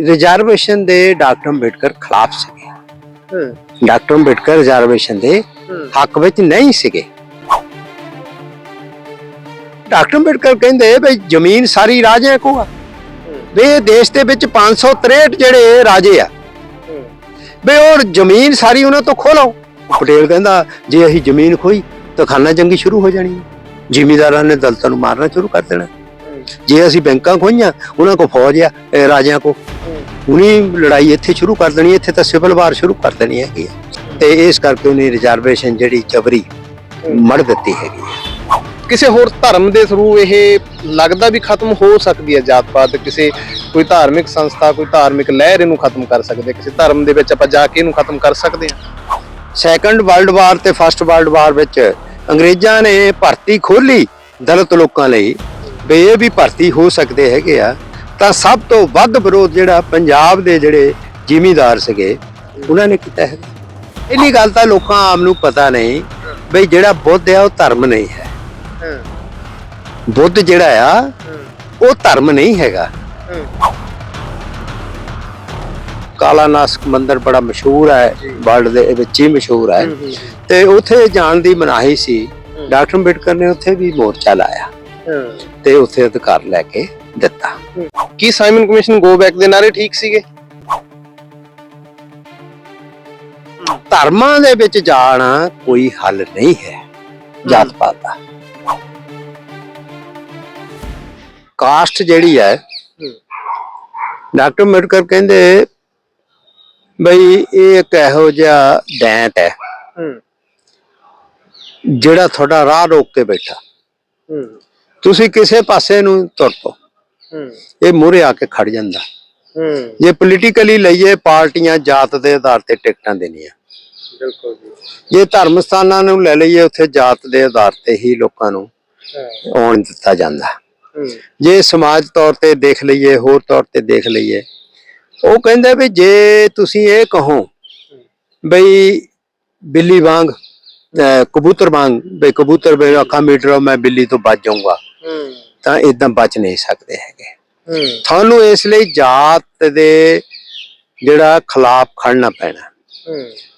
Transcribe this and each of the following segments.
Reservation ਦੇ doctor Ambedkar ਖਿਲਾਫ ਸੀਗੇ। ਹੂੰ। ਡਾਕਟਰ ਅੰਬੇਡਕਰ ਰਿਜ਼ਰਵੇਸ਼ਨ ਦੇ ਹੱਕ ਵਿੱਚ ਨਹੀਂ ਸੀਗੇ। ਡਾਕਟਰ ਅੰਬੇਡਕਰ ਕਹਿੰਦੇ ਵੀ ਜ਼ਮੀਨ ਸਾਰੀ ਰਾਜਿਆਂ ਕੋ ਆ। ਵੀ ਇਹ ਦੇਸ਼ ਦੇ ਵਿੱਚ 563 ਜਿਹੜੇ ਰਾਜੇ ਆ। ਵੀ ਉਹ ਜ਼ਮੀਨ ਸਾਰੀ ਉਹਨਾਂ ਤੋਂ ਖੋਹ ਲਓ ਪਟੇਲ ਕਹਿੰਦਾ ਜੇ ਅਸੀਂ ਜ਼ਮੀਨ ਖੋਈ ਤਾਂ ਖਾਨਾ ਜੰਗੀ ਸ਼ੁਰੂ ਹੋ ਜਾਣੀ। ਹੈ ਜ਼ਿਮੀਦਾਰਾਂ ਨੇ ਦਲਤਾਂ ਨੂੰ ਮਾਰਨਾ ਸ਼ੁਰੂ ਕਰ ਦੇਣਾ। ਜੇ ਅਸੀਂ ਬੈਂਕਾਂ ਖੋਈਆਂ ਉਹਨਾਂ ਕੋ ਫੌਜ ਆ ਰਾਜਿਆਂ ਕੋ ਹੁਣੀ ਲੜਾਈ ਇੱਥੇ ਸ਼ੁਰੂ ਕਰ ਦੇਣੀ ਇੱਥੇ ਤਾਂ ਸਿਵਲ ਵਾਰ ਸ਼ੁਰੂ ਕਰ ਦੇਣੀ ਹੈਗੀ ਹੈ। ਤੇ ਇਸ ਕਰਕੇ ਉਹਨੇ ਰਿਜ਼ਰਵੇਸ਼ਨ ਜਿਹੜੀ ਜਬਰੀ ਮੜ ਦਿੱਤੀ ਹੈਗੀ ਹੈ। ਕਿਸੇ ਹੋਰ ਧਰਮ ਦੇ ਥਰੂ ਇਹ ਲੱਗਦਾ ਵੀ ਖਤਮ ਹੋ ਸਕਦੀ ਹੈ ਜਾਤ ਪਾਤ ਕਿਸੇ ਕੋਈ ਧਾਰਮਿਕ ਸੰਸਥਾ ਕੋਈ ਧਾਰਮਿਕ ਲਹਿਰ ਇਹਨੂੰ ਖਤਮ ਕਰ ਸਕਦੇ ਕਿਸੇ ਧਰਮ ਦੇ ਵਿੱਚ ਆਪਾਂ ਜਾ ਕੇ ਇਹਨੂੰ ਖਤਮ ਕਰ ਸਕਦੇ ਹਾਂ? ਸੈਕੰਡ ਵਰਲਡ ਵਾਰ ਤੇ ਫਸਟ ਵਰਲਡ ਵਾਰ ਵਿੱਚ ਅੰਗਰੇਜ਼ਾਂ ਨੇ ਭਰਤੀ ਖੋਲੀ ਦਲਿਤ ਲੋਕਾਂ ਲਈ। ਇਹ ਵੀ ਭਰਤੀ ਹੋ ਸਕਦੇ ਹੈਗੇ ਆ। ਤਾਂ ਸਭ ਤੋਂ ਵੱਧ ਵਿਰੋਧ ਜਿਹੜਾ ਪੰਜਾਬ ਦੇ ਜਿਹੜੇ ਜ਼ਿਮੀਂਦਾਰ ਸੀਗੇ ਉਹਨਾਂ ਨੇ ਕੀਤਾ ਹੈ। ਪਹਿਲੀ ਗੱਲ ਤਾਂ ਲੋਕਾਂ ਆਮ ਨੂੰ ਪਤਾ ਨਹੀਂ ਬਈ ਜਿਹੜਾ ਬੁੱਧ ਆ ਉਹ ਧਰਮ ਨਹੀਂ ਹੈ। ਬੁੱਧ ਜਿਹੜਾ ਆ ਉਹ ਧਰਮ ਨਹੀਂ ਹੈਗਾ। ਕਾਲਾ ਨਾਸਕ ਮੰਦਿਰ ਬੜਾ ਮਸ਼ਹੂਰ ਹੈ ਵਰਲਡ ਦੇ ਵਿੱਚ ਹੀ ਮਸ਼ਹੂਰ ਹੈ। ਤੇ ਉੱਥੇ ਜਾਣ ਦੀ ਮਨਾਹੀ ਸੀ। ਡਾਕਟਰ ਅੰਬੇਡਕਰ ਨੇ ਉੱਥੇ ਵੀ ਮੋਰਚਾ ਲਾਇਆ। ਤੇ ਉੱਥੇ ਅਧਿਕਾਰ ਲੈ ਕੇ ਦਿੱਤਾ। ਕੀ ਸਾਈਮਨ ਕਮਿਸ਼ਨ ਗੋ ਬੈਕ ਦੇ ਨਾਰੇ ਠੀਕ ਸੀਗੇ? ਧਰਮਾਂ ਦੇ ਵਿੱਚ ਜਾਣਾ ਕੋਈ ਹੱਲ ਨਹੀਂ ਹੈ ਜਾਤ ਪਾਤ ਦਾ। ਕਾਸਟ ਜਿਹੜੀ ਹੈ ਡਾਕਟਰ ਅੰਬੇਡਕਰ ਕਹਿੰਦੇ ਬਈ ਇਹ ਇੱਕ ਇਹੋ ਜਿਹਾ ਡੈਂਟ ਹੈ ਜਿਹੜਾ ਤੁਹਾਡਾ ਰਾਹ ਰੋਕ ਕੇ ਬੈਠਾ। ਤੁਸੀਂ ਕਿਸੇ ਪਾਸੇ ਨੂੰ ਤੁਰ ਪਓ। ਇਹ ਮੂਹਰੇ ਆ ਕੇ ਖੜ ਜਾਂਦਾ। ਜੇ ਪੋਲੀਟੀਕਲੀ ਲਈਏ ਪਾਰਟੀਆਂ ਜਾਤ ਦੇ ਆਧਾਰ ਤੇ ਟਿਕਟਾਂ ਦੇਣੀਆਂ। ਬਿਲਕੁਲ ਜੀ। ਜੇ ਧਰਮ ਸਥਾਨਾਂ ਨੂੰ ਲੈ ਲਈਏ ਉੱਥੇ ਜਾਤ ਦੇ ਆਧਾਰ ਤੇ ਹੀ ਲੋਕਾਂ ਨੂੰ ਆਉਣ ਦਿੱਤਾ ਜਾਂਦਾ। ਜੇ ਸਮਾਜ ਤੌਰ ਤੇ ਦੇਖ ਲਈਏ ਹੋਰ ਤੌਰ ਤੇ ਦੇਖ ਲਈਏ ਉਹ ਕਹਿੰਦੇ ਵੀ ਜੇ ਤੁਸੀਂ ਇਹ ਕਹੋ ਬਈ ਬਿੱਲੀ ਵਾਂਗ ਕਬੂਤਰ ਵਾਂਗ ਬਈ ਕਬੂਤਰ ਬਈ ਅੱਖਾਂ ਮੀਟ ਰਹਾ ਮੈਂ ਬਿੱਲੀ ਤੋਂ ਬਚ ਜਾਊਂਗਾ। ਤਾਂ ਇਦਾਂ ਬਚ ਨਹੀਂ ਸਕਦੇ ਹੈਗੇ। ਤੁਹਾਨੂੰ ਇਸ ਲਈ ਜਾਤ ਦੇ ਜਿਹੜਾ ਖਿਲਾਫ ਖੜਨਾ ਪੈਣਾ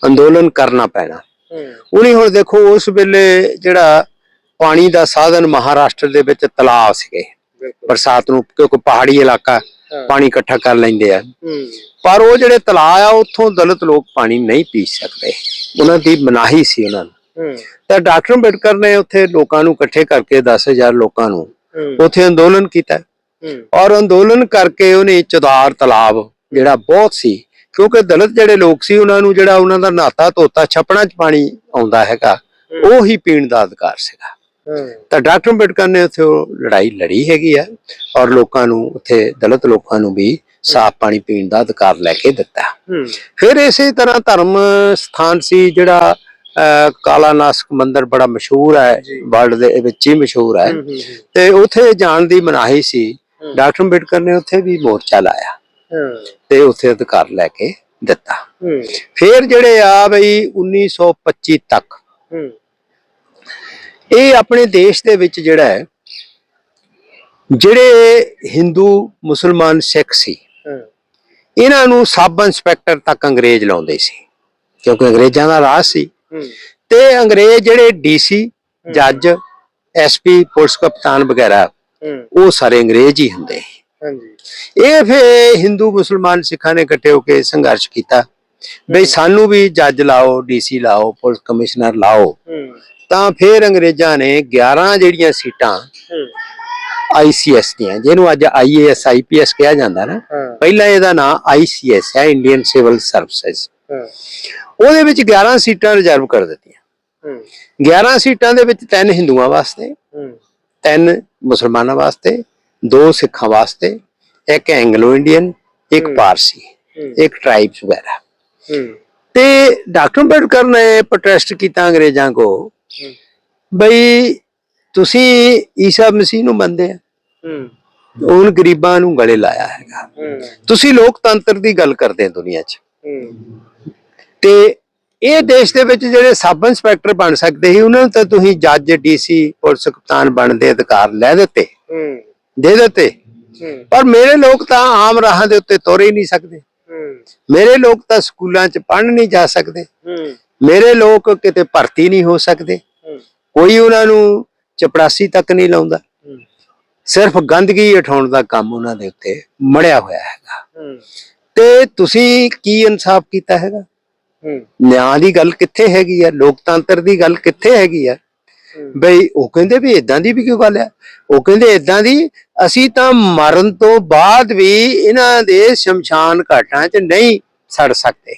ਅੰਦੋਲਨ ਕਰਨਾ ਪੈਣਾ। ਉਹਨੇ ਹੁਣ ਦੇਖੋ ਉਸ ਵੇਲੇ ਜਿਹੜਾ ਪਾਣੀ ਦਾ ਸਾਧਨ ਮਹਾਰਾਸ਼ਟਰ ਦੇ ਵਿੱਚ ਤਲਾਬ ਸੀਗੇ। ਬਰਸਾਤ ਨੂੰ ਕਿਉਂਕਿ ਪਹਾੜੀ ਇਲਾਕਾ ਪਾਣੀ ਇਕੱਠਾ ਕਰ ਲੈਂਦੇ ਆ। ਪਰ ਉਹ ਜਿਹੜੇ ਤਲਾਅ ਆ ਉੱਥੋਂ ਦਲਿਤ ਲੋਕ ਪਾਣੀ ਨਹੀਂ ਪੀ ਸਕਦੇ। ਉਹਨਾਂ ਦੀ ਮਨਾਹੀ ਸੀ ਉਹਨਾਂ ਨੂੰ। ਤਾਂ ਡਾਕਟਰ ਅੰਬੇਡਕਰ ਨੇ ਉੱਥੇ ਲੋਕਾਂ ਨੂੰ ਇਕੱਠੇ ਕਰਕੇ 10000 ਲੋਕਾਂ ਨੂੰ ਉੱਥੇ ਅੰਦੋਲਨ ਕੀਤਾ। ਔਰ ਅੰਦੋਲਨ ਕਰਕੇ ਉਹਨੇ ਚਦਾਰ ਤਲਾਬ ਜਿਹੜਾ ਬਹੁਤ ਸੀ ਕਿਉਂਕਿ ਦਲਿਤ ਜਿਹੜੇ ਲੋਕ ਸੀ ਉਹਨਾਂ ਨੂੰ ਜਿਹੜਾ ਉਹਨਾਂ ਦਾ ਨਾਤਾ ਧੋਤਾ ਛਪਣਾ ਚ ਪਾਣੀ ਆਉਂਦਾ ਹੈਗਾ ਉਹ ਹੀ ਪੀਣ ਦਾ ਅਧਿਕਾਰ ਸੀਗਾ। ਤਾਂ ਡਾਕਟਰ ਅੰਬੇਡਕਰ ਨੇ ਉੱਥੇ ਉਹ ਲੜਾਈ ਲੜੀ ਹੈਗੀ ਆ ਔਰ ਲੋਕਾਂ ਨੂੰ ਉੱਥੇ ਦਲਿਤ ਲੋਕਾਂ ਨੂੰ ਵੀ ਸਾਫ਼ ਪਾਣੀ ਪੀਣ ਦਾ ਅਧਿਕਾਰ ਲੈ ਕੇ ਦਿੱਤਾ। ਫਿਰ ਇਸੇ ਤਰ੍ਹਾਂ ਧਰਮ ਸਥਾਨ ਸੀ ਜਿਹੜਾ ਕਾਲਾ ਨਾਸਕ ਮੰਦਿਰ ਬੜਾ ਮਸ਼ਹੂਰ ਹੈ ਵਰਲਡ ਦੇ ਵਿੱਚ ਹੀ ਮਸ਼ਹੂਰ ਹੈ। ਤੇ ਉੱਥੇ ਜਾਣ ਦੀ ਮਨਾਹੀ ਸੀ। ਡਾਕਟਰ ਅੰਬੇਡਕਰ ਨੇ ਉੱਥੇ ਵੀ ਮੋਰਚਾ ਲਾਇਆ ਤੇ ਉੱਥੇ ਅਧਿਕਾਰ ਲੈ ਕੇ ਦਿੱਤਾ। ਫਿਰ ਜਿਹੜੇ ਆ ਬਈ 1925 ਤੱਕ ਇਹ ਆਪਣੇ ਦੇਸ਼ ਦੇ ਵਿੱਚ ਜਿਹੜਾ ਹੈ ਜਿਹੜੇ ਹਿੰਦੂ ਮੁਸਲਮਾਨ ਸਿੱਖ ਸੀ ਇਹਨਾਂ ਨੂੰ ਸਬ ਇੰਸਪੈਕਟਰ ਤੱਕ ਅੰਗਰੇਜ਼ ਲਾਉਂਦੇ ਸੀ। ਕਿਉਂਕਿ ਅੰਗਰੇਜ਼ਾਂ ਦਾ ਰਾਜ ਸੀ। ਤੇ ਅੰਗਰੇਜ਼ ਜਿਹੜੇ ਡੀਸੀ ਜੱਜ ਐਸਪੀ ਪੁਲਿਸ ਕਪਤਾਨ ਵਗੈਰਾ ਉਹ ਸਾਰੇ ਅੰਗਰੇਜ਼ ਹੀ ਹੁੰਦੇ। ਹਾਂਜੀ। ਇਹ ਫਿਰ ਹਿੰਦੂ ਮੁਸਲਮਾਨ ਸਿੱਖਾਂ ਨੇ ਇਕੱਠੇ ਹੋ ਕੇ ਸੰਘਰਸ਼ ਕੀਤਾ। ਬਈ ਸਾਨੂੰ ਵੀ ਜੱਜ ਲਾਓ ਡੀਸੀ ਲਾਓ ਪੁਲਿਸ ਕਮਿਸ਼ਨਰ ਲਾਓ। ਤਾਂ ਫਿਰ ਅੰਗਰੇਜ਼ਾਂ ਨੇ 11 ਜਿਹੜੀਆਂ ਸੀਟਾਂ ਆਈਸੀਐਸ ਦੀਆਂ ਜਿਹਨੂੰ ਅੱਜ ਆਈਏਐਸ ਆਈਪੀਐਸ ਕਿਹਾ ਜਾਂਦਾ ਨਾ। ਪਹਿਲਾਂ ਇਹਦਾ ਨਾਮ ਆਈਸੀਐਸ ਹੈ ਇੰਡੀਅਨ ਸਿਵਲ ਸਰਵਿਸਿਜ਼। ਉਹਦੇ ਵਿੱਚ 11 ਸੀਟਾਂ ਰਿਜ਼ਰਵ ਕਰ ਦਿੱਤੀਆਂ। 11 ਸੀਟਾਂ ਦੇ ਵਿੱਚ ਤਿੰਨ ਹਿੰਦੂਆਂ ਵਾਸਤੇ ਤਿੰਨ ਮੁਸਲਮਾਨਾਂ ਵਾਸਤੇ ਦੋ ਸਿੱਖਾਂ ਵਾਸਤੇ ਇੱਕ ਐਂਗਲੋ ਇੰਡੀਅਨ ਇੱਕ ਪਾਰਸੀ ਇੱਕ ਟ੍ਰਾਈਬਸ ਵਗੈਰਾ। ਤੇ ਡਾਕਟਰ ਅੰਬੇਡਕਰ ਨੇ ਪ੍ਰੋਟੈਸਟ ਕੀਤਾ ਅੰਗਰੇਜ਼ਾਂ ਕੋ ਬਈ ਤੁਸੀਂ ਈਸਾ ਮਸੀਹ ਨੂੰ ਮੰਨਦੇ ਆ। ਉਹਨ ਗਰੀਬਾਂ ਨੂੰ ਗਲੇ ਲਾਇਆ ਹੈਗਾ। ਤੁਸੀਂ ਲੋਕਤੰਤਰ ਦੀ ਗੱਲ ਕਰਦੇ ਦੁਨੀਆ 'ਚ। ਤੇ ਇਹ ਦੇਸ਼ ਦੇ ਵਿੱਚ ਜਿਹੜੇ ਸਬ ਇੰਸਪੈਕਟਰ ਬਣ ਸਕਦੇ ਸੀ ਉਹਨਾਂ ਨੂੰ ਤਾਂ ਤੁਸੀਂ ਜੱਜ ਡੀਸੀ ਪੁਲਿਸ ਕਪਤਾਨ ਬਣਨ ਦੇ ਅਧਿਕਾਰ ਲੈ ਦਿੱਤੇ। ਦੇ ਦਿੱਤੇ। ਪਰ ਮੇਰੇ ਲੋਕ ਤਾਂ ਆਮ ਰਾਹਾਂ ਦੇ ਉੱਤੇ ਤੁਰ ਹੀ ਨਹੀਂ ਸਕਦੇ। ਮੇਰੇ ਲੋਕ ਤਾਂ ਸਕੂਲਾਂ 'ਚ ਪੜ੍ਹਨ ਨਹੀਂ ਜਾ ਸਕਦੇ। ਮੇਰੇ ਲੋਕ ਕਿਤੇ ਭਰਤੀ ਨਹੀਂ ਹੋ ਸਕਦੇ। ਕੋਈ ਉਹਨਾਂ ਨੂੰ ਚਪੜਾਸੀ ਤੱਕ ਨਹੀਂ ਲਾਉਂਦਾ। ਸਿਰਫ ਗੰਦਗੀ ਉਠਾਉਣ ਦਾ ਕੰਮ ਉਹਨਾਂ ਦੇ ਉੱਤੇ ਮੜਿਆ ਹੋਇਆ ਹੈਗਾ। ਤੇ ਤੁਸੀਂ ਕੀ ਇਨਸਾਫ ਕੀਤਾ ਹੈਗਾ? ਨਿਆਂ ਦੀ ਗੱਲ ਕਿੱਥੇ ਹੈਗੀ ਆ? ਲੋਕਤੰਤਰ ਦੀ ਗੱਲ ਕਿੱਥੇ ਹੈਗੀ ਆ? ਬਈ ਉਹ ਕਹਿੰਦੇ ਵੀ ਇਦਾਂ ਦੀ ਵੀ ਕਿਉਂ ਗੱਲ ਆ? ਉਹ ਕਹਿੰਦੇ ਇਦਾਂ ਦੀ ਅਸੀਂ ਤਾਂ ਮਰਨ ਤੋਂ ਬਾਅਦ ਵੀ ਇਹਨਾਂ ਦੇ ਸ਼ਮਸ਼ਾਨ ਘਾਟਾਂ 'ਚ ਨਹੀਂ ਸੜ ਸਕਦੇ।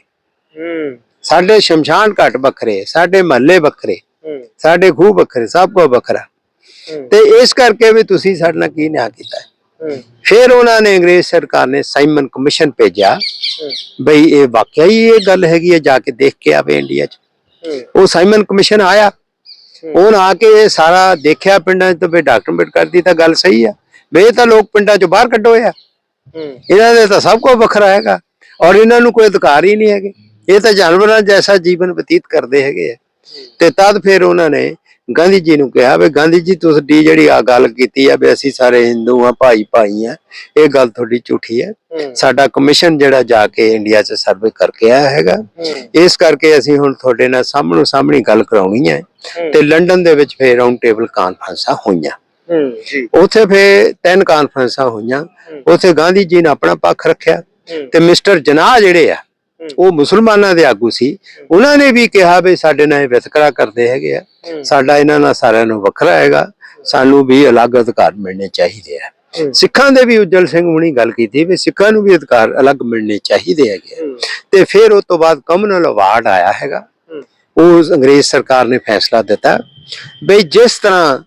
ਸਾਡੇ ਸ਼ਮਸ਼ਾਨ ਘਾਟ ਵੱਖਰੇ ਸਾਡੇ ਮਹੱਲੇ ਵੱਖਰੇ ਸਾਡੇ ਖੂਹ ਵੱਖਰੇ ਸਭ ਕੁਝ ਵੱਖਰਾ। ਤੇ ਇਸ ਕਰਕੇ ਵੀ ਤੁਸੀਂ ਸਾਡੇ ਨਾਲ ਕੀ ਨਿਆਂ ਕੀਤਾ? ਫਿਰ ਉਹਨਾਂ ਨੇ ਅੰਗਰੇਜ਼ ਸਰਕਾਰ ਨੇ ਸਾਈਮਨ ਕਮਿਸ਼ਨ ਭੇਜਿਆ ਬਈ ਇਹ ਵਾਕਿਆ ਹੀ ਇਹ ਗੱਲ ਹੈਗੀ ਹੈ, ਜਾ ਕੇ ਦੇਖ ਕੇ ਆਵੇ ਇੰਡੀਆ 'ਚ। ਉਹ ਸਾਈਮਨ ਕਮਿਸ਼ਨ ਆਇਆ। ਉਹਨ ਆ ਕੇ ਇਹ ਸਾਰਾ ਦੇਖਿਆ ਪਿੰਡਾਂ 'ਚ ਤਾਂ ਵੀ ਡਾਕਟਰ ਅੰਬੇਡਕਰ ਦੀ ਤਾਂ ਗੱਲ ਸਹੀ ਆ। ਵੀ ਇਹ ਤਾਂ ਲੋਕ ਪਿੰਡਾਂ 'ਚੋਂ ਬਾਹਰ ਕੱਢੋ ਆ। ਇਹਨਾਂ ਦੇ ਤਾਂ ਸਭ ਕੁਝ ਵੱਖਰਾ ਹੈਗਾ। ਔਰ ਇਹਨਾਂ ਨੂੰ ਕੋਈ ਅਧਿਕਾਰ ਹੀ ਨਹੀਂ ਹੈਗੇ। ਇਹ ਤਾਂ ਜਾਨਵਰਾਂ ਜੈਸਾ ਜੀਵਨ ਬਤੀਤ ਕਰਦੇ ਹੈਗੇ ਆ। ਤੇ ਤਦ ਫਿਰ ਉਹਨਾਂ ਨੇ ਗਾਂਧੀ ਜੀ ਨੂੰ ਕਿਹਾ ਵੀ ਗਾਂਧੀ ਜੀ ਤੁਸੀਂ ਜਿਹੜੀ ਆ ਗੱਲ ਕੀਤੀ ਆ ਵੀ ਅਸੀਂ ਸਾਰੇ ਹਿੰਦੂ ਆ ਭਾਈ ਭਾਈ ਆ ਇਹ ਗੱਲ ਤੁਹਾਡੀ ਝੂਠੀ ਹੈ। ਸਾਡਾ ਕਮਿਸ਼ਨ ਜਿਹੜਾ ਜਾ ਕੇ ਇੰਡੀਆ 'ਚ ਸਰਵੇ ਕਰਕੇ ਆਇਆ ਹੈਗਾ। ਇਸ ਕਰਕੇ ਅਸੀਂ ਹੁਣ ਤੁਹਾਡੇ ਨਾਲ ਸਾਹਮਣੋ ਸਾਹਮਣੀ ਗੱਲ ਕਰਾਉਣੀ ਹੈ। ਤੇ ਲੰਡਨ ਦੇ ਵਿੱਚ ਫਿਰ ਰਾਉਂਡ ਟੇਬਲ ਕਾਨਫਰੰਸਾਂ ਹੋਈਆਂ। ਉੱਥੇ ਫਿਰ ਤਿੰਨ ਕਾਨਫਰੰਸਾਂ ਹੋਈਆਂ। ਉੱਥੇ ਗਾਂਧੀ ਜੀ ਨੇ ਆਪਣਾ ਪੱਖ ਰੱਖਿਆ ਤੇ ਮਿਸਟਰ ਜਨਾਹ ਜਿਹੜੇ ਆ ਉਹ ਮੁਸਲਮਾਨਾਂ ਦੇ ਆਗੂ ਸੀ। ਉਹਨਾਂ ਨੇ ਵੀ ਕਿਹਾ ਵੀ ਸਾਡੇ ਨਾਲ ਇਹ ਵਿਤਕਰਾ ਕਰਦੇ ਹੈਗੇ ਆ। ਸਾਡਾ ਇਹਨਾਂ ਨਾਲ ਸਾਰਿਆਂ ਨੂੰ ਵੱਖਰਾ ਹੈਗਾ। ਸਾਨੂੰ ਵੀ ਅਲੱਗ ਅਧਿਕਾਰ ਮਿਲਣੇ ਚਾਹੀਦੇ ਆ। ਸਿੱਖਾਂ ਦੇ ਵੀ ਉਜਲ ਸਿੰਘ ਹੁਣੀ ਗੱਲ ਕੀਤੀ ਵੀ ਸਿੱਖਾਂ ਨੂੰ ਵੀ ਅਧਿਕਾਰ ਅਲੱਗ ਮਿਲਣੇ ਚਾਹੀਦੇ ਹੈਗੇ। ਤੇ ਫਿਰ ਉਸ ਤੋਂ ਬਾਅਦ ਕਮਨਲ ਅਵਾਰਡ ਆਇਆ ਹੈਗਾ। ਉਹ ਅੰਗਰੇਜ਼ ਸਰਕਾਰ ਨੇ ਫੈਸਲਾ ਦਿੱਤਾ ਬਈ ਜਿਸ ਤਰ੍ਹਾਂ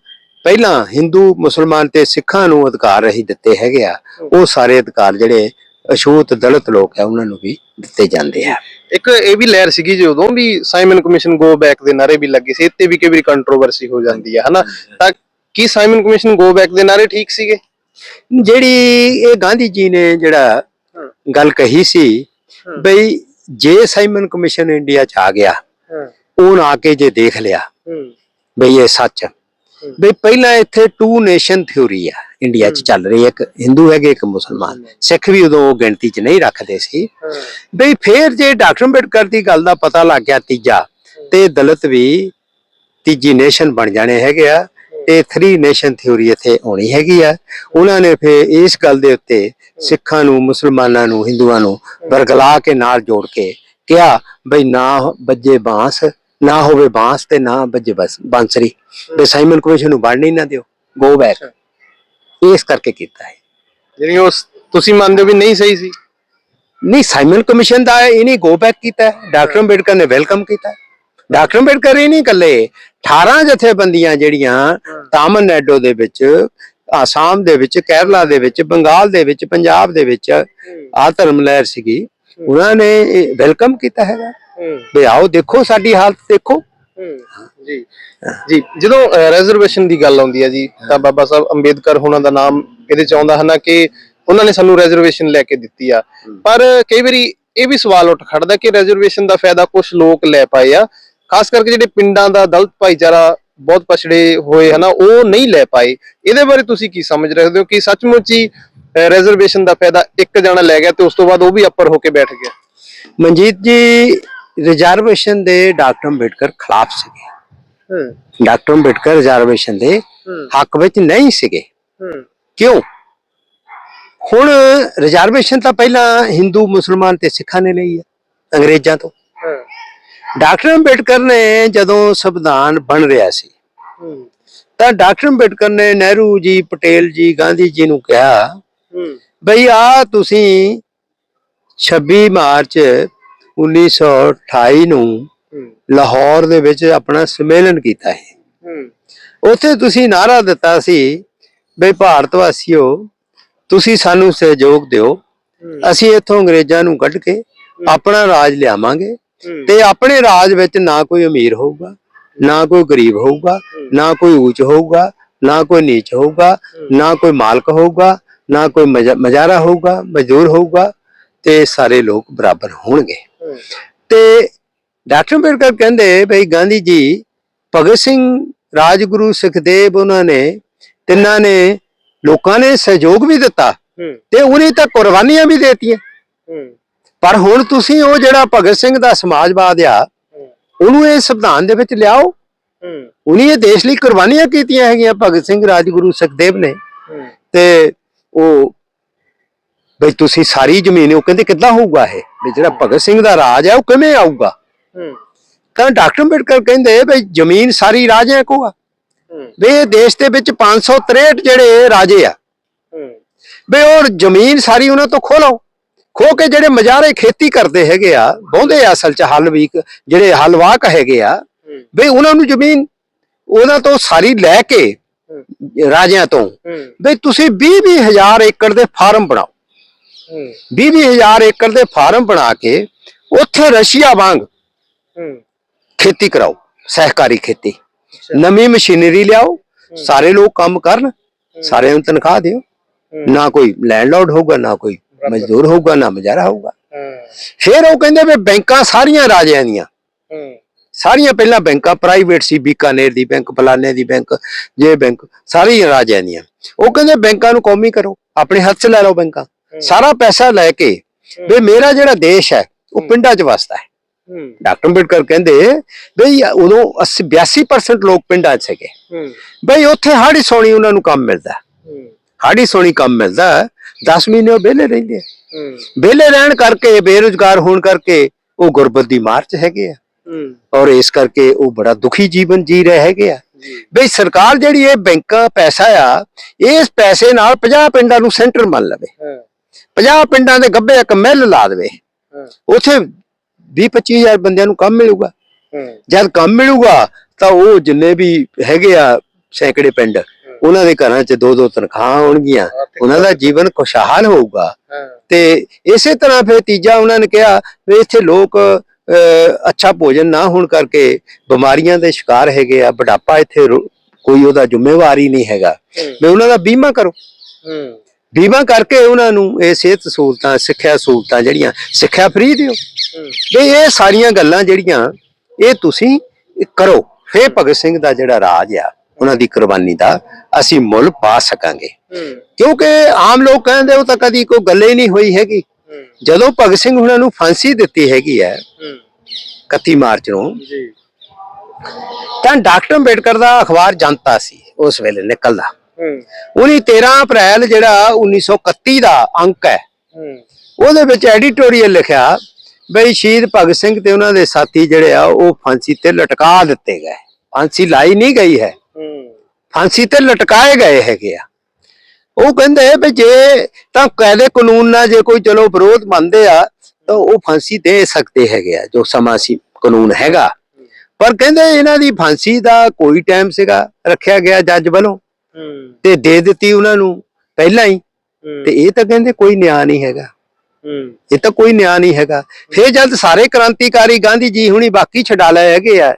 ਪਹਿਲਾਂ ਹਿੰਦੂ ਮੁਸਲਮਾਨ ਤੇ ਸਿੱਖਾਂ ਨੂੰ ਅਧਿਕਾਰ ਰਹੀ ਦਿੱਤੇ ਹੈਗੇ ਆ ਉਹ ਸਾਰੇ ਅਧਿਕਾਰ ਜਿਹੜੇ ਅਛੂਤ ਦਲਿਤ ਲੋਕ ਆ ਉਹਨਾਂ ਨੂੰ ਵੀ ਦਿੱਤੇ ਜਾਂਦੇ ਆ। ਇੱਕ ਇਹ ਵੀ ਲਹਿਰ ਸੀਗੀ ਜਦੋਂ ਵੀ ਸਾਈਮਨ ਕਮਿਸ਼ਨ ਗੋ ਬੈਕ ਦੇ ਨਾਰੇ ਵੀ ਲੱਗੇ ਸੀ ਇੱਥੇ ਵੀ ਕਈ ਵਾਰੀ ਕੰਟਰੋਵਰਸੀ ਹੋ ਜਾਂਦੀ ਹੈ ਹਨਾ? ਤਾਂ ਕੀ ਸਾਈਮਨ ਕਮਿਸ਼ਨ ਗੋ ਬੈਕ ਦੇ ਨਾਰੇ ਠੀਕ ਸੀਗੇ? ਜਿਹੜੀ ਇਹ ਗਾਂਧੀ ਜੀ ਨੇ ਜਿਹੜਾ ਗੱਲ ਕਹੀ ਸੀ ਬਈ ਜੇ ਸਾਈਮਨ ਕਮਿਸ਼ਨ ਇੰਡੀਆ ਚ ਆ ਗਿਆ ਹਾਂ। ਉਹ ਆ ਕੇ ਜੇ ਦੇਖ ਲਿਆ ਹੂੰ। ਬਈ ਇਹ ਸੱਚ। ਬਈ ਪਹਿਲਾਂ ਇੱਥੇ ਟੂ ਨੇਸ਼ਨ ਥਿਉਰੀ ਆ। ਇੰਡੀਆ ਚ ਚੱਲ ਰਹੀ ਹੈ। ਇੱਕ ਹਿੰਦੂ ਹੈਗੇ ਇੱਕ ਮੁਸਲਮਾਨ। ਸਿੱਖ ਵੀ ਉਦੋਂ ਉਹ ਗਿਣਤੀ ਚ ਨਹੀਂ ਰੱਖਦੇ ਸੀ। ਬਈ ਫੇਰ ਜੇ ਡਾਕਟਰ ਅੰਬੇਡਕਰ ਦੀ ਗੱਲ ਦਾ ਪਤਾ ਲੱਗ ਗਿਆ ਤੀਜਾ ਤੇ ਦਲਿਤ ਵੀ ਤੀਜੀ ਨੇਸ਼ਨ ਬਣ ਜਾਣੇ ਹੈਗੇ ਆ। ਤੇ ਥਰੀ ਨੇਸ਼ਨ ਥਿਉਰੀ ਇੱਥੇ ਹੋਣੀ ਹੈਗੀ ਆ। ਉਹਨਾਂ ਨੇ ਫੇਰ ਇਸ ਗੱਲ ਦੇ ਉੱਤੇ ਸਿੱਖਾਂ ਨੂੰ ਮੁਸਲਮਾਨਾਂ ਨੂੰ ਹਿੰਦੂਆਂ ਨੂੰ ਵਰਗਲਾ ਕੇ ਨਾਲ ਜੋੜ ਕੇ ਕਿਹਾ ਬਈ ਨਾ ਬੱਜੇ ਬਾਂਸ ਨਾ ਹੋਵੇ ਬਾਂਸ ਤੇ ਨਾ ਬੱਜੇ ਬਸ ਬਾਂਸਰੀ। ਤੇ ਸਾਈਮਨ ਕਮਿਸ਼ਨ ਨੂੰ ਵੜਨ ਨਾ ਦਿਓ। ਗੋ ਬੈਕ ਇਸ ਕਰਕੇ ਕੀਤਾ ਹੈ। ਜਿਹੜੀ ਉਹ ਸ- ਤੁਸੀਂ ਮੰਨਦੇ ਹੋ ਵੀ ਨਹੀਂ ਸਹੀ ਸੀ? ਨਹੀਂ ਸਾਈਮਨ ਕਮਿਸ਼ਨ ਦਾ ਇਹਨੇ ਗੋ ਬੈਕ ਕੀਤਾ ਹੈ। ਡਾਕਟਰ ਅੰਬੇਡਕਰ ਨੇ ਵੈਲਕਮ ਕੀਤਾ। ਡਾਕਟਰ ਅੰਬੇਡਕਰ ਹੀ ਨਹੀਂ ਇਕੱਲੇ। 18 ਜਥੇਬੰਦੀਆਂ ਜਿਹੜੀਆਂ ਤਾਮਿਲਨਾਡੂ ਦੇ ਵਿੱਚ ਆਸਾਮ ਦੇ ਵਿੱਚ ਕੇਰਲਾ ਦੇ ਵਿੱਚ ਬੰਗਾਲ ਦੇ ਵਿੱਚ ਪੰਜਾਬ ਦੇ ਵਿੱਚ ਆ ਧਰਮ ਲਹਿਰ ਸੀਗੀ। ਉਹਨਾਂ ਨੇ ਵੈਲਕਮ ਕੀਤਾ ਹੈਗਾ। ਵੀ ਆਓ ਦੇਖੋ ਸਾਡੀ ਹਾਲਤ ਦੇਖੋ। ਜੀ। ਜੀ ਜਦੋਂ ਰਿਜ਼ਰਵੇਸ਼ਨ ਦੀ ਗੱਲ ਆਉਂਦੀ ਹੈ ਜੀ ਤਾਂ ਬਾਬਾ ਸਾਹਿਬ ਅੰਬੇਦਕਰ ਹੋਣਾ ਦਾ ਨਾਮ ਇਹਦੇ ਚ ਆਉਂਦਾ ਹੈ ਨਾ ਕਿ ਉਹਨਾਂ ਨੇ ਸਾਨੂੰ ਰਿਜ਼ਰਵੇਸ਼ਨ ਲੈ ਕੇ ਦਿੱਤੀ ਆ। ਪਰ ਕਈ ਵਾਰੀ ਇਹ ਵੀ ਸਵਾਲ ਉੱਠ ਖੜਦਾ ਕਿ ਰਿਜ਼ਰਵੇਸ਼ਨ ਦਾ ਫਾਇਦਾ ਕੁਝ ਲੋਕ ਲੈ ਪਾਏ ਆ। ਖਾਸ ਕਰਕੇ ਜਿਹੜੇ ਪਿੰਡਾਂ ਦਾ ਦਲਿਤ ਭਾਈਚਾਰਾ ਬਹੁਤ ਪਛੜੇ ਹੋਏ ਹਨਾ ਉਹ ਨਹੀਂ ਲੈ ਪਾਏ। ਇਹਦੇ ਬਾਰੇ ਤੁਸੀਂ ਕੀ ਸਮਝ ਰਹੇ ਹੋ ਕਿ ਸੱਚਮੁੱਚ ਹੀ ਰਿਜ਼ਰਵੇਸ਼ਨ ਦਾ ਫਾਇਦਾ ਇੱਕ ਜਣਾ ਲੈ ਗਿਆ ਤੇ ਉਸ ਤੋਂ ਬਾਅਦ ਉਹ ਵੀ ਅੱਪਰ ਹੋ ਕੇ ਬੈਠ ਗਿਆ? ਮਨਜੀਤ ਜੀ ਰਿਜ਼ਰਵੇਸ਼ਨ ਦੇ ਡਾਕਟਰ ਅੰਬੇਡਕਰ ਖਿਲਾਫ ਸੀਗੇ। ਡਾਕਟਰ ਅੰਬੇਡਕਰ ਰਿਜ਼ਰਵੇਸ਼ਨ ਦੇ ਹੱਕ ਵਿੱਚ ਨਹੀਂ ਸੀਗੇ ਕਿਉਂ ਹੁਣ ਰਿਜ਼ਰਵੇਸ਼ਨ ਤਾਂ ਪਹਿਲਾਂ ਹਿੰਦੂ ਮੁਸਲਮਾਨ ਤੇ ਸਿੱਖਾਂ ਨੇ ਲਈ ਹੈ ਅੰਗਰੇਜ਼ਾਂ ਤੋਂ ਡਾਕਟਰ ਅੰਬੇਡਕਰ ਨੇ ਜਦੋਂ ਸੰਵਿਧਾਨ ਬਣ ਰਿਹਾ ਸੀ ਤਾਂ ਡਾਕਟਰ ਅੰਬੇਡਕਰ ਨੇ ਨਹਿਰੂ ਜੀ ਪਟੇਲ ਜੀ ਗਾਂਧੀ ਜੀ ਨੂੰ ਕਿਹਾ ਬਈ ਆ ਤੁਸੀਂ 26 ਮਾਰਚ 1928 ਨੂੰ ਲਾਹੌਰ ਦੇ ਵਿੱਚ ਆਪਣਾ ਸੰਮੇਲਨ ਕੀਤਾ ਹੈ। ਉੱਥੇ ਤੁਸੀਂ ਨਾਰਾ ਦਿੱਤਾ ਸੀ ਬਈ ਭਾਰਤ ਵਾਸੀਓ ਤੁਸੀਂ ਸਾਨੂੰ ਸਹਿਯੋਗ ਦਿਓ। ਅਸੀਂ ਇੱਥੋਂ ਅੰਗਰੇਜ਼ਾਂ ਨੂੰ ਕੱਢ ਕੇ ਆਪਣਾ ਰਾਜ ਲਿਆਵਾਂਗੇ ਤੇ ਆਪਣੇ ਰਾਜ ਵਿੱਚ ਨਾ ਕੋਈ ਅਮੀਰ ਹੋਊਗਾ ਨਾ ਕੋਈ ਗਰੀਬ ਹੋਊਗਾ ਨਾ ਕੋਈ ਉੱਚ ਹੋਊਗਾ ਨਾ ਕੋਈ ਨੀਚ ਹੋਊਗਾ ਨਾ ਕੋਈ ਮਾਲਕ ਹੋਊਗਾ ਨਾ ਕੋਈ ਮਜਾ- ਮਜਾਰਾ ਹੋਊਗਾ ਮਜ਼ਦੂਰ ਹੋਊਗਾ ਤੇ ਸਾਰੇ ਲੋਕ ਬਰਾਬਰ ਹੋਣਗੇ। ਤੇ ਡਾਕਟਰ ਅੰਬੇਡਕਰ ਕਹਿੰਦੇ ਭਈ ਗਾਂਧੀ ਜੀ ਭਗਤ ਸਿੰਘ ਰਾਜਗੁਰੂ ਸੁਖਦੇਵ ਉਹਨਾਂ ਨੇ ਤਿੰਨਾਂ ਨੇ ਲੋਕਾਂ ਨੇ ਸਹਿਯੋਗ ਵੀ ਦਿੱਤਾ ਤੇ ਉਹਨੇ ਤਾਂ ਕੁਰਬਾਨੀਆਂ ਵੀ ਦੇਤੀਆਂ। ਪਰ ਹੁਣ ਤੁਸੀਂ ਉਹ ਜਿਹੜਾ ਭਗਤ ਸਿੰਘ ਦਾ ਸਮਾਜਵਾਦ ਆ ਉਹਨੂੰ ਇਹ ਸੰਵਿਧਾਨ ਦੇ ਵਿੱਚ ਲਿਆਓ। ਉਹਨੇ ਇਹ ਦੇਸ਼ ਲਈ ਕੁਰਬਾਨੀਆਂ ਕੀਤੀਆਂ ਹੈਗੀਆਂ ਭਗਤ ਸਿੰਘ ਰਾਜਗੁਰੂ ਸੁਖਦੇਵ ਨੇ। ਤੇ ਉਹ ਬਈ ਤੁਸੀਂ ਸਾਰੀ ਜ਼ਮੀਨ ਉਹ ਕਹਿੰਦੇ ਕਿੱਦਾਂ ਹੋਊਗਾ ਇਹ? ਜਿਹੜਾ ਭਗਤ ਸਿੰਘ ਦਾ ਰਾਜ ਹੈ ਉਹ ਕਿਵੇਂ ਆਊਗਾ? ਤਾਂ ਡਾਕਟਰ ਅੰਬੇਡਕਰ ਕਹਿੰਦੇ ਬਈ ਜ਼ਮੀਨ ਸਾਰੀ ਰਾਜਿਆਂ ਕੋ ਆ। ਵੀ ਇਹ ਦੇਸ਼ ਦੇ ਵਿੱਚ 563 ਜਿਹੜੇ ਰਾਜੇ ਆ। ਵੀ ਉਹ ਜ਼ਮੀਨ ਸਾਰੀ ਉਹਨਾਂ ਤੋਂ ਖੋਹ ਲਓ। ਖੋ ਕੇ ਜਿਹੜੇ ਮਜ਼ਾਰੇ ਖੇਤੀ ਕਰਦੇ ਹੈਗੇ ਆ ਬਹੁੰਦੇ ਆ ਅਸਲ ਚ ਹਲ ਵੀ ਜਿਹੜੇ ਹਲਵਾਕ ਹੈਗੇ ਆ ਵੀ ਉਹਨਾਂ ਨੂੰ ਜ਼ਮੀਨ ਉਹਨਾਂ ਤੋਂ ਸਾਰੀ ਲੈ ਕੇ ਰਾਜਿਆਂ ਤੋਂ। ਵੀ ਤੁਸੀਂ 20 20 ਹਜ਼ਾਰ ਏਕੜ ਦੇ ਫਾਰਮ ਬਣਾਓ। ਹੂੰ। 20 20 ਹਜ਼ਾਰ ਏਕੜ ਦੇ ਫਾਰਮ ਬਣਾ ਕੇ ਉੱਥੇ ਰਸ਼ੀਆ ਵਾਂਗ ਖੇਤੀ ਕਰਾਓ ਸਹਿਕਾਰੀ ਖੇਤੀ। ਨਵੀਂ ਮਸ਼ੀਨਰੀ ਲਿਆਓ ਸਾਰੇ ਲੋਕ ਕੰਮ ਕਰਨ ਸਾਰਿਆਂ ਨੂੰ ਤਨਖਾਹ ਦਿਓ। ਨਾ ਕੋਈ ਲੈਂਡਲੋਰਡ ਹੋਊਗਾ ਨਾ ਕੋਈ ਮਜ਼ਦੂਰ ਹੋਊਗਾ ਨਾ ਮਜ਼ਾਰਾ ਹੋਊਗਾ। ਫਿਰ ਉਹ ਕਹਿੰਦੇ ਵੀ ਬੈਂਕਾਂ ਸਾਰੀਆਂ ਰਾਜਿਆਂ ਦੀਆਂ। ਸਾਰੀਆਂ ਪਹਿਲਾਂ ਬੈਂਕਾਂ ਪ੍ਰਾਈਵੇਟ ਸੀ ਬੀਕਾਨੇਰ ਦੀ ਬੈਂਕ ਫਲਾਣੇ ਦੀ ਬੈਂਕ ਜੇ ਬੈਂਕ ਸਾਰੀਆਂ ਰਾਜਿਆਂ ਦੀਆਂ। ਉਹ ਕਹਿੰਦੇ ਬੈਂਕਾਂ ਨੂੰ ਕੌਮੀ ਕਰੋ ਆਪਣੇ ਹੱਥ 'ਚ ਲੈ ਲਓ ਬੈਂਕਾਂ। ਸਾਰਾ ਪੈਸਾ ਲੈ ਕੇ ਵੀ ਮੇਰਾ ਜਿਹੜਾ ਦੇਸ਼ ਹੈ ਉਹ ਪਿੰਡਾਂ 'ਚ ਵਸਦਾ ਹੂੰ। ਡਾਕਟਰ ਅੰਬੇਡਕਰ ਕਹਿੰਦੇ ਬਈ ਉਦੋਂ 80 82% ਲੋਕ ਪਿੰਡਾਂ 'ਚ ਸੀਗੇ। ਹੂੰ। ਬਈ ਉੱਥੇ ਹਾੜੀ ਸੋਣੀ ਉਹਨਾਂ ਨੂੰ ਕੰਮ ਮਿਲਦਾ। ਹਾੜੀ ਸੋਣੀ ਕੰਮ ਮਿਲਦਾ 10 ਮਹੀਨੇ ਉਹ ਵਿਹਲੇ ਰਹਿੰਦੇ ਵਿਹਲੇ ਰਹਿਣ ਕਰਕੇ ਬੇਰੁਜ਼ਗਾਰ ਹੋਣ ਕਰਕੇ ਉਹ ਗੁਰਬਤ ਦੀ ਮਾਰ 'ਚ ਹੈਗੇ ਆ। ਔਰ ਇਸ ਕਰਕੇ ਉਹ ਬੜਾ ਦੁਖੀ ਜੀਵਨ ਜੀ ਰਹੇ ਹੈਗੇ ਆ। ਬਈ ਸਰਕਾਰ ਜਿਹੜੀ ਇਹ ਬੈਂਕ ਪੈਸਾ ਆ ਇਸ ਪੈਸੇ ਨਾਲ 50 ਪਿੰਡਾਂ ਨੂੰ ਸੈਂਟਰ ਮੰਨ ਲਵੇ। ਹਾਂ। 50 ਪਿੰਡਾਂ ਦੇ ਗੱਬੇ ਇੱਕ ਮਿੱਲ ਲਾ ਦੇਵੇ। ਉਥੇ 20 25000 ਬੰਦਿਆਂ ਨੂੰ ਕੰਮ ਮਿਲੂਗਾ। ਜਦ ਕੰਮ ਮਿਲੂਗਾ ਤਾਂ ਉਹ ਜਿੰਨੇ ਵੀ ਹੈਗੇ ਆ ਸੈਂਕੜੇ ਪਿੰਡ ਉਹਨਾਂ ਦੇ ਘਰਾਂ 'ਚ ਦੋ ਦੋ ਤਨਖਾਹਾਂ ਹੋਣਗੀਆਂ। ਉਹਨਾਂ ਦਾ ਜੀਵਨ ਖੁਸ਼ਹਾਲ ਹੋਊਗਾ। ਤੇ ਇਸੇ ਤਰ੍ਹਾਂ ਫਿਰ ਤੀਜਾ ਉਹਨਾਂ ਨੇ ਕਿਹਾ ਵੀ ਇੱਥੇ ਲੋਕ ਅੱਛਾ ਭੋਜਨ ਨਾ ਹੋਣ ਕਰਕੇ ਬਿਮਾਰੀਆਂ ਦੇ ਸ਼ਿਕਾਰ ਹੈਗੇ ਆ। ਬੁਢਾਪਾ ਇੱਥੇ ਕੋਈ ਉਹਦਾ ਜ਼ਿੰਮੇਵਾਰ ਨਹੀਂ ਹੈਗਾ। ਵੀ ਉਹਨਾਂ ਦਾ ਬੀਮਾ ਕਰੋ। ਹੂੰ। ਬੀਮਾ ਕਰਕੇ ਉਹਨਾਂ ਨੂੰ ਇਹ ਸਿਹਤ ਸਹੂਲਤਾਂ ਸਿੱਖਿਆ ਸਹੂਲਤਾਂ ਜਿਹੜੀਆਂ ਸਿੱਖਿਆ ਫ੍ਰੀ ਦਿਓ। ਵੀ ਇਹ ਸਾਰੀਆਂ ਗੱਲਾਂ ਜਿਹੜੀਆਂ ਇਹ ਤੁਸੀਂ ਕਰੋ। ਫੇ ਭਗਤ ਸਿੰਘ ਦਾ ਜਿਹੜਾ ਰਾਜ ਆ ਉਹਨਾਂ ਦੀ ਕੁਰਬਾਨੀ ਦਾ ਅਸੀਂ ਮੁੱਲ ਪਾ ਸਕਾਂਗੇ। ਕਿਉਂਕਿ ਆਮ ਲੋਕ ਕਹਿੰਦੇ ਉਹ ਤਾਂ ਕਦੀ ਕੋਈ ਗੱਲ ਹੀ ਨਹੀਂ ਹੋਈ ਹੈਗੀ। ਜਦੋਂ ਭਗਤ ਸਿੰਘ ਉਹਨਾਂ ਨੂੰ ਫਾਂਸੀ ਦਿੱਤੀ ਹੈਗੀ ਹੈ ਹੂੰ। 31 ਮਾਰਚ ਨੂੰ ਜੀ। ਤਾਂ ਡਾਕਟਰ ਅੰਬੇਡਕਰ ਦਾ ਅਖਬਾਰ ਜਨਤਾ ਸੀ ਉਸ ਵੇਲੇ ਨਿਕਲਦਾ। ਹੂੰ ਉਹਨੀ 13 ਅਪ੍ਰੈਲ ਜਿਹੜਾ 1931 ਦਾ ਅੰਕ ਹੈ। ਹੂੰ ਉਹਦੇ ਵਿੱਚ ਐਡੀਟੋਰੀਅਲ ਲਿਖਿਆ, ਬਈ ਸ਼ਹੀਦ ਭਗਤ ਸਿੰਘ ਤੇ ਉਹਨਾਂ ਦੇ ਸਾਥੀ ਜਿਹੜੇ ਆ, ਉਹ ਫਾਂਸੀ ਤੇ ਲਟਕਾ ਦਿੱਤੇ ਗਏ। ਫਾਂਸੀ ਲਾਈ ਨਹੀਂ ਗਈ ਹੈ। ਫਾਂਸੀ ਤੇ ਲਟਕਾਏ ਗਏ ਹੈਗੇ ਆ। ਉਹ ਕਹਿੰਦੇ ਵੀ ਜੇ ਤਾਂ ਕਾਇਦੇ ਕਾਨੂੰਨ ਨਾਲ ਜੇ ਕੋਈ ਚਲੋ ਵਿਰੋਧ ਮੰਨਦੇ ਆ, ਤਾਂ ਉਹ ਫਾਂਸੀ ਦੇ ਸਕਦੇ ਹੈਗੇ ਆ, ਜੋ ਸਮਾਂ ਸੀ ਕਾਨੂੰਨ ਹੈਗਾ। ਪਰ ਕਹਿੰਦੇ ਇਹਨਾਂ ਦੀ ਫਾਂਸੀ ਦਾ ਕੋਈ ਟਾਈਮ ਸੀਗਾ, ਰੱਖਿਆ ਗਿਆ ਜੱਜ ਵੱਲੋਂ। ਤੇ ਦੇ ਦਿੱਤੀ ਉਹਨਾਂ ਨੂੰ ਪਹਿਲਾਂ ਹੀ। ਤੇ ਇਹ ਤਾਂ ਕਹਿੰਦੇ ਕੋਈ ਨਿਆਂ ਨਹੀਂ ਹੈਗਾ। ਇਹ ਤਾਂ ਕੋਈ ਨਿਆਂ ਨਹੀਂ ਹੈਗਾ। ਫਿਰ ਜਦ ਸਾਰੇ ਕ੍ਰਾਂਤੀਕਾਰੀ ਗਾਂਧੀ ਜੀ ਹੁਣੀ ਬਾਕੀ ਛਡਾ ਲਏ ਹੈਗੇ ਆ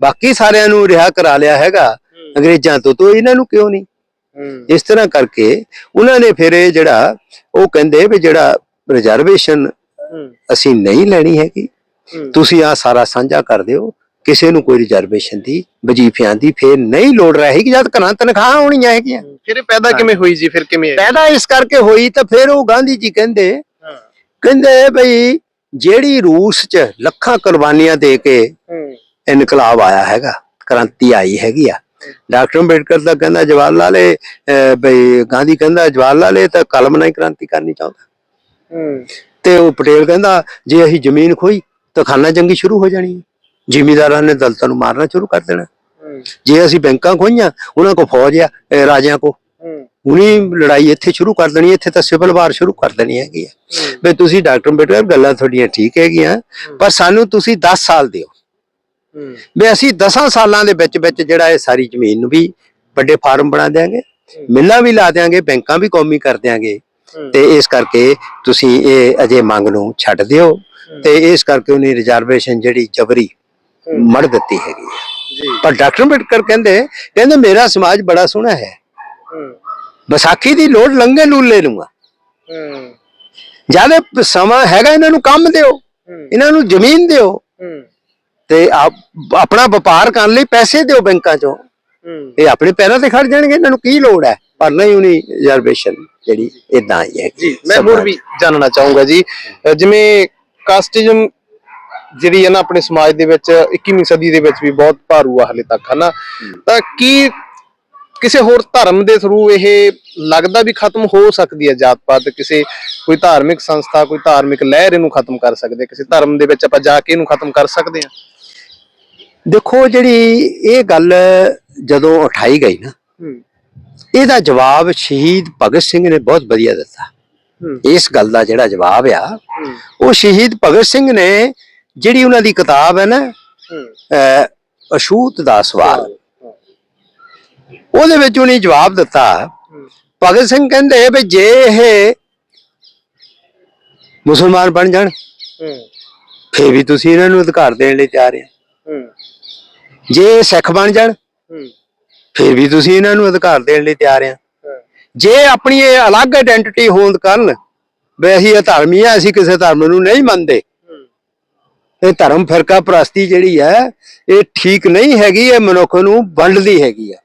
ਬਾਕੀ ਸਾਰਿਆਂ ਨੂੰ ਰਿਹਾ ਕਰਾ ਲਿਆ ਹੈਗਾ ਅੰਗਰੇਜ਼ਾਂ ਤੋਂ ਤਾਂ ਇਹਨਾਂ ਨੂੰ ਕਿਉਂ ਨਹੀਂ? ਇਸ ਤਰ੍ਹਾਂ ਕਰਕੇ ਉਹਨਾਂ ਨੇ ਫਿਰ ਇਹ ਜਿਹੜਾ ਉਹ ਕਹਿੰਦੇ ਵੀ ਜਿਹੜਾ ਰਿਜ਼ਰਵੇਸ਼ਨ ਅਸੀਂ ਨਹੀਂ ਲੈਣੀ ਹੈਗੀ। ਤੁਸੀਂ ਆ ਸਾਰਾ ਸਾਂਝਾ ਕਰ ਦਿਓ। ਕਿਸੇ ਨੂੰ ਕੋਈ ਰਿਜ਼ਰਵੇਸ਼ਨ ਦੀ ਵਜੀਫਿਆਂ ਦੀ ਫਿਰ ਨਹੀਂ ਲੋੜ ਰਹੇਗੀ ਜਦ ਘਰਾਂ ਤਨਖਾਹਾਂ ਹੋਣੀਆਂ ਹੈਗੀਆਂ। ਫਿਰ ਪੈਦਾ ਕਿਵੇਂ ਹੋਈ ਜੀ ਫਿਰ ਕਿਵੇਂ? ਪੈਦਾ ਇਸ ਕਰਕੇ ਹੋਈ ਤਾਂ ਫਿਰ ਉਹ ਗਾਂਧੀ ਜੀ ਕਹਿੰਦੇ ਕਹਿੰਦੇ ਬਈ ਜਿਹੜੀ ਰੂਸ 'ਚ ਲੱਖਾਂ ਕੁਰਬਾਨੀਆਂ ਦੇ ਕੇ ਇਨਕਲਾਬ ਆਇਆ ਹੈਗਾ ਕ੍ਰਾਂਤੀ ਆਈ ਹੈਗੀ ਆ। ਡਾਕਟਰ ਅੰਬੇਡਕਰ ਦਾ ਕਹਿੰਦਾ ਜਵਾਹਰ ਲਾਲ ਇਹ, ਬਈ ਗਾਂਧੀ ਕਹਿੰਦਾ ਜਵਾਹਰ ਲਾਲ ਇਹ ਤਾਂ ਕਲਮ ਨਾਲ ਹੀ ਕ੍ਰਾਂਤੀ ਕਰਨੀ ਚਾਹੁੰਦਾ। ਤੇ ਉਹ ਪਟੇਲ ਕਹਿੰਦਾ ਜੇ ਅਸੀਂ ਜ਼ਮੀਨ ਖੋਈ ਤਾਂ ਖਾਨਾ ਜੰਗੀ ਸ਼ੁਰੂ ਹੋ ਜਾਣੀ। ਹੈ ਜ਼ਿਮੀਦਾਰਾਂ ਨੇ ਦਲਤਾਂ ਨੂੰ ਮਾਰਨਾ ਸ਼ੁਰੂ ਕਰ ਦੇਣਾ। ਜੇ ਅਸੀਂ ਬੈਂਕਾਂ ਖੋਈਆਂ, ਉਹਨਾਂ ਕੋ ਫੌਜ ਆ ਇਹ ਰਾਜਿਆਂ ਕੋ ਹੂੰ ਲੜਾਈ ਇੱਥੇ ਸ਼ੁਰੂ ਕਰ ਦੇਣੀ, ਇੱਥੇ ਤਾਂ ਸਿਵਲ ਵਾਰ ਸ਼ੁਰੂ ਕਰ ਦੇਣੀ ਹੈਗੀ ਆ। ਵੀ ਤੁਸੀਂ ਡਾਕਟਰ ਬੇਟਾ ਗੱਲਾਂ ਤੁਹਾਡੀਆਂ ਠੀਕ ਹੈਗੀਆਂ, ਪਰ ਸਾਨੂੰ ਤੁਸੀਂ 10 ਸਾਲ ਦਿਓ। ਵੀ ਅਸੀਂ 10 ਸਾਲਾਂ ਦੇ ਵਿੱਚ ਵਿੱਚ ਜਿਹੜਾ ਇਹ ਸਾਰੀ ਜ਼ਮੀਨ ਨੂੰ ਵੀ ਵੱਡੇ ਫਾਰਮ ਬਣਾ ਦੇਾਂਗੇ ਮਿੱਲਾਂ ਵੀ ਲਾ ਦੇਾਂਗੇ ਬੈਂਕਾਂ ਵੀ ਕੌਮੀ ਕਰ ਦੇਾਂਗੇ ਤੇ ਇਸ ਕਰਕੇ ਤੁਸੀਂ ਇਹ ਅਜੇ ਮੰਗ ਨੂੰ ਛੱਡ ਦਿਓ। ਤੇ ਇਸ ਕਰਕੇ ਉਹਨੇ ਰਿਜ਼ਰਵੇਸ਼ਨ ਜਿਹੜੀ ਜਬਰੀ ਮੜ ਦਿੱਤੀ ਹੈਗੀ ਜੀ। ਪਰ ਡਾਕਟਰ ਅੰਬੇਡਕਰ ਕਹਿੰਦੇ ਕਹਿੰਦੇ ਮੇਰਾ ਸਮਾਜ ਬੜਾ ਸੋਹਣਾ ਹੈ। ਵਿਸਾਖੀ ਦੀ ਲੋੜ ਲੰਗੇ ਲੂਲੇ ਲੂੰਗਾ ਹੂੰ। ਜਦ ਸਮਾਂ ਹੈਗਾ ਇਹਨਾਂ ਨੂੰ ਕੰਮ ਦਿਓ ਇਹਨਾਂ ਨੂੰ ਜ਼ਮੀਨ ਦਿਓ ਤੇ ਆਪ- ਆਪਣਾ ਵਪਾਰ ਕਰਨ ਲਈ ਪੈਸੇ ਦਿਓ ਬੈਂਕਾਂ ਚੋਂ। ਇਹ ਆਪਣੇ ਪੈਰਾਂ ਤੇ ਖੜ ਜਾਣਗੇ ਇਹਨਾਂ ਨੂੰ ਕੀ ਲੋੜ ਹੈ? ਪਰ ਨਹੀਂ ਉਹਨੀ ਰਿਜ਼ਰਵੇਸ਼ਨ ਜਿਹੜੀ ਇਦਾਂ ਹੀ ਹੈ। ਜੀ ਮੈਂ ਹੋਰ ਵੀ ਜਾਣਨਾ ਚਾਹੂੰਗਾ ਜੀ। ਜਿਵੇਂ ਕਾਸਟਿਜ਼ਮ ਜਿਹੜੀ ਹੈ ਨਾ ਆਪਣੇ ਸਮਾਜ ਦੇ ਵਿੱਚ 21ਵੀਂ ਸਦੀ ਦੇ ਵਿੱਚ ਵੀ ਬਹੁਤ ਭਾਰੂ ਆ ਹਲੇ ਤੱਕ ਹਨਾ? ਤਾਂ ਕੀ ਕਿਸੇ ਹੋਰ ਧਰਮ ਦੇ ਥਰੂ ਇਹ ਲੱਗਦਾ ਵੀ ਖਤਮ ਹੋ ਸਕਦੀ ਹੈ ਜਾਤ ਪਾਤ ਕਿਸੇ ਕੋਈ ਧਾਰਮਿਕ ਸੰਸਥਾ ਕੋਈ ਧਾਰਮਿਕ ਲਹਿਰ ਇਹਨੂੰ ਖਤਮ ਕਰ ਸਕਦੇ? ਕਿਸੇ ਧਰਮ ਦੇ ਵਿੱਚ ਆਪਾਂ ਜਾ ਕੇ ਇਹਨੂੰ ਖਤਮ ਕਰ ਸਕਦੇ ਹਾਂ? ਦੇਖੋ ਜਿਹੜੀ ਇਹ ਗੱਲ ਜਦੋਂ ਉਠਾਈ ਗਈ ਨਾ ਇਹਦਾ ਜਵਾਬ ਸ਼ਹੀਦ ਭਗਤ ਸਿੰਘ ਨੇ ਬਹੁਤ ਵਧੀਆ ਦਿੱਤਾ। ਇਸ ਗੱਲ ਦਾ ਜਿਹੜਾ ਜਵਾਬ ਆ ਉਹ ਸ਼ਹੀਦ ਭਗਤ ਸਿੰਘ ਨੇ ਜਿਹੜੀ ਉਹਨਾਂ ਦੀ ਕਿਤਾਬ ਹੈ ਨਾ ਅਛੂਤ ਦਾ ਸਵਾਲ। ਉਹਦੇ ਵਿੱਚ ਉਹਨੇ ਜਵਾਬ ਦਿੱਤਾ ਭਗਤ ਸਿੰਘ ਕਹਿੰਦੇ ਵੀ ਜੇ ਇਹ ਮੁਸਲਮਾਨ ਬਣ ਜਾਣ ਫੇਰ ਵੀ ਤੁਸੀਂ ਇਹਨਾਂ ਨੂੰ ਅਧਿਕਾਰ ਦੇਣ ਲਈ ਤਿਆਰ ਹੂੰ। ਜੇ ਸਿੱਖ ਬਣ ਜਾਣ ਫੇਰ ਵੀ ਤੁਸੀਂ ਇਹਨਾਂ ਨੂੰ ਅਧਿਕਾਰ ਦੇਣ ਲਈ ਤਿਆਰ ਆ। ਜੇ ਆਪਣੀ ਇਹ ਅਲੱਗ ਆਇਡੈਂਟੀਟੀ ਹੋਂਦ ਕਰਨ ਵੀ ਅਸੀਂ ਇਹ ਧਰਮੀ ਆ ਅਸੀਂ ਕਿਸੇ ਧਰਮ ਨੂੰ ਨਹੀਂ ਮੰਨਦੇ ਇਹ ਧਰਮ ਫਿਰਕਾ ਪ੍ਰਸਤੀ ਜਿਹੜੀ ਹੈ ਇਹ ਠੀਕ ਨਹੀਂ ਹੈਗੀ ਇਹ ਮਨੁੱਖ ਨੂੰ ਵੰਡਦੀ ਹੈਗੀ ਆ।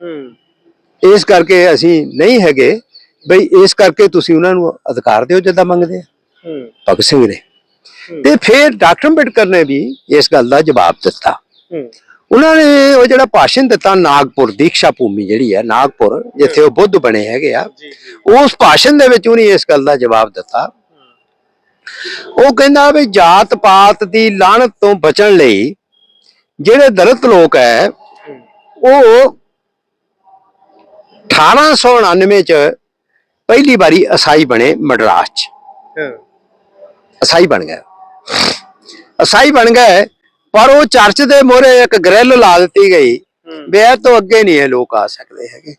ਹੂੰ। ਇਸ ਕਰਕੇ ਅਸੀਂ ਨਹੀਂ ਹੈਗੇ। ਬਈ ਇਸ ਕਰਕੇ ਤੁਸੀਂ ਉਹਨਾਂ ਨੂੰ ਅਧਿਕਾਰ ਦਿਓ ਜਿੱਦਾਂ ਮੰਗਦੇ ਆ। ਹੂੰ। ਭਗਤ ਸਿੰਘ ਨੇ। ਤੇ ਫਿਰ ਡਾਕਟਰ ਅੰਬੇਡਕਰ ਨੇ ਵੀ ਇਸ ਗੱਲ ਦਾ ਜਵਾਬ ਦਿੱਤਾ। ਹੂੰ। ਉਹਨਾਂ ਨੇ ਉਹ ਜਿਹੜਾ ਭਾਸ਼ਣ ਦਿੱਤਾ ਨਾਗਪੁਰ ਦੀਕਸ਼ਾ ਭੂਮੀ ਜਿਹੜੀ ਹੈ ਨਾਗਪੁਰ ਜਿੱਥੇ ਉਹ ਬੁੱਧ ਬਣੇ ਹੈਗੇ ਆ ਉਸ ਭਾਸ਼ਣ ਦੇ ਵਿੱਚ ਉਹਨੇ ਇਸ ਗੱਲ ਦਾ ਜਵਾਬ ਦਿੱਤਾ। ਉਹ ਕਹਿੰਦਾ ਵੀ ਜਾਤ ਪਾਤ ਦੀ ਲਾਹਨਤ ਤੋਂ ਬਚਣ ਲਈ ਜਿਹੜੇ ਦਲਿਤ ਲੋਕ ਹੈ ਉਹ 1899 ਚ ਪਹਿਲੀ ਵਾਰੀ ਅਸਾਈ ਬਣੇ ਮਦਰਾਸ ਚ। ਅਸਾਈ ਬਣ ਗਏ। ਅਸਾਈ ਬਣ ਗਏ ਪਰ ਉਹ ਚਰਚ ਦੇ ਮੋਹਰੇ ਇੱਕ ਗ੍ਰਿਲ ਲਾ ਦਿੱਤੀ ਗਈ ਵੀ ਇਹ ਤੋਂ ਅੱਗੇ ਨਹੀਂ ਇਹ ਲੋਕ ਆ ਸਕਦੇ ਹੈਗੇ।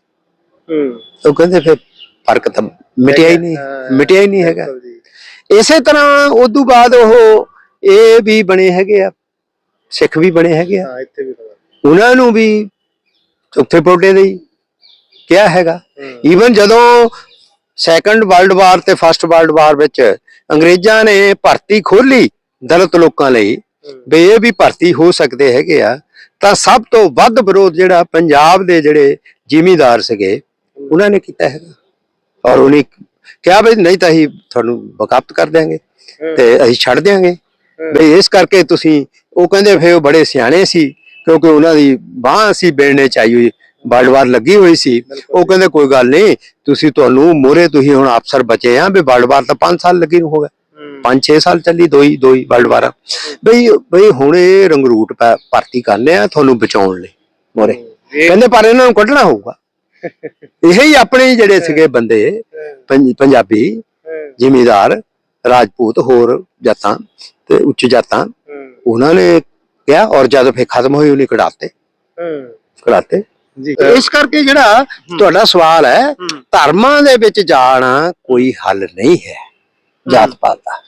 ਹੂੰ। ਉਹ ਕਹਿੰਦੇ ਫਿਰ ਫ਼ਰਕ ਤਾਂ ਮਿਟਿਆ ਹੀ ਨਹੀਂ ਮਿਟਿਆ ਹੀ ਨਹੀਂ। ਹੈਗਾ। ਇਸੇ ਤਰ੍ਹਾਂ ਉਦੋਂ ਬਾਅਦ ਉਹ ਇਹ ਵੀ ਬਣੇ ਹੈਗੇ ਆ ਸਿੱਖ ਵੀ ਬਣੇ ਹੈਗੇ ਆ। ਹਾਂ ਇੱਥੇ ਵੀ ਹੋਇਆ। ਉਹਨਾਂ ਨੂੰ ਵੀ ਚੌਥੇ ਪੋਟੇ ਦੇ ਕਿਹਾ ਹੈਗਾ। ਈਵਨ ਜਦੋਂ ਸੈਕੰਡ ਵਰਲਡ ਵਾਰ ਤੇ ਫਰਸਟ ਵਰਲਡ ਵਾਰ ਵਿੱਚ ਅੰਗਰੇਜ਼ਾਂ ਨੇ ਭਰਤੀ ਖੋਲੀ ਦਲਿਤ ਲੋਕਾਂ ਲਈ ਵੀ ਇਹ ਵੀ ਭਰਤੀ ਹੋ ਸਕਦੇ ਹੈਗੇ ਆ ਤਾਂ ਸਭ ਤੋਂ ਵੱਧ ਵਿਰੋਧ ਜਿਹੜਾ ਪੰਜਾਬ ਦੇ ਜਿਹੜੇ ਜ਼ਿਮੀਂਦਾਰ ਸੀਗੇ ਉਹਨਾਂ ਨੇ ਕੀਤਾ ਹੈਗਾ। ਔਰ ਉਹਨੇ ਕਿਹਾ ਵੀ ਨਹੀਂ ਤਾਂ ਅਸੀਂ ਤੁਹਾਨੂੰ ਬਕਾਪਤ ਕਰ ਦਿਆਂਗੇ ਤੇ ਅਸੀਂ ਛੱਡ ਦਿਆਂਗੇ। ਵੀ ਇਸ ਕਰਕੇ ਤੁਸੀਂ ਉਹ ਕਹਿੰਦੇ ਫਿਰ ਉਹ ਬੜੇ ਸਿਆਣੇ ਸੀ ਕਿਉਂਕਿ ਉਹਨਾਂ ਦੀ ਬਾਹ ਸੀ ਬੇੜਨੇ ਚਾਹੀ ਹੋਈ ਵਰਲਡ ਵਾਰ ਲੱਗੀ ਹੋਈ ਸੀ। ਉਹ ਕਹਿੰਦੇ ਕੋਈ ਗੱਲ ਨਹੀਂ ਤੁਸੀਂ ਤੁਹਾਨੂੰ ਮੋਰੇ ਤੁਸੀਂ ਹੁਣ ਅਫਸਰ ਬਚੇ ਆ ਵੀ ਵਰਲਡ ਵਾਰ ਤਾਂ 5 ਸਾਲ ਲੱਗੀ ਨੂੰ ਹੋ ਗਏ। ਹੂੰ। 5-6 ਸਾਲ ਚੱਲੀ ਦੋਈ ਦੋਈ ਵਰਲਡ ਵਾਰ ਬਈ ਬਈ ਹੁਣ ਇਹ ਰੰਗਰੂਟ ਭਰਤੀ ਕਰਨੇ ਆ ਤੁਹਾਨੂੰ ਬਚਾਉਣ ਲਈ ਮੋਰੇ। ਕਹਿੰਦੇ ਪਰ ਇਹਨਾਂ ਨੂੰ ਕੱਢਣਾ ਹੋਊਗਾ। ਇਹੇ ਹੀ ਆਪਣੇ ਜਿਹੜੇ ਸੀਗੇ ਬੰਦੇ ਪੰਜ- ਪੰਜਾਬੀ ਜ਼ਿਮੀਦਾਰ ਰਾਜਪੂਤ ਹੋਰ ਜਾਤਾਂ ਤੇ ਉੱਚ ਜਾਤਾਂ ਉਹਨਾਂ ਨੇ ਕਿਹਾ ਔਰ ਜਦ ਫੇ ਖਤਮ ਹੋਈ ਉਹਨੇ ਕਢਾਤੇ। ਕਢਾਤੇ। ਜੀ। ਇਸ ਕਰਕੇ ਜਿਹੜਾ ਤੁਹਾਡਾ ਸਵਾਲ ਹੈ ਧਰਮਾਂ ਦੇ ਵਿੱਚ ਜਾਣਾ ਕੋਈ ਹੱਲ ਨਹੀਂ ਹੈ ਜਾਤ ਪਾਤ ਦਾ।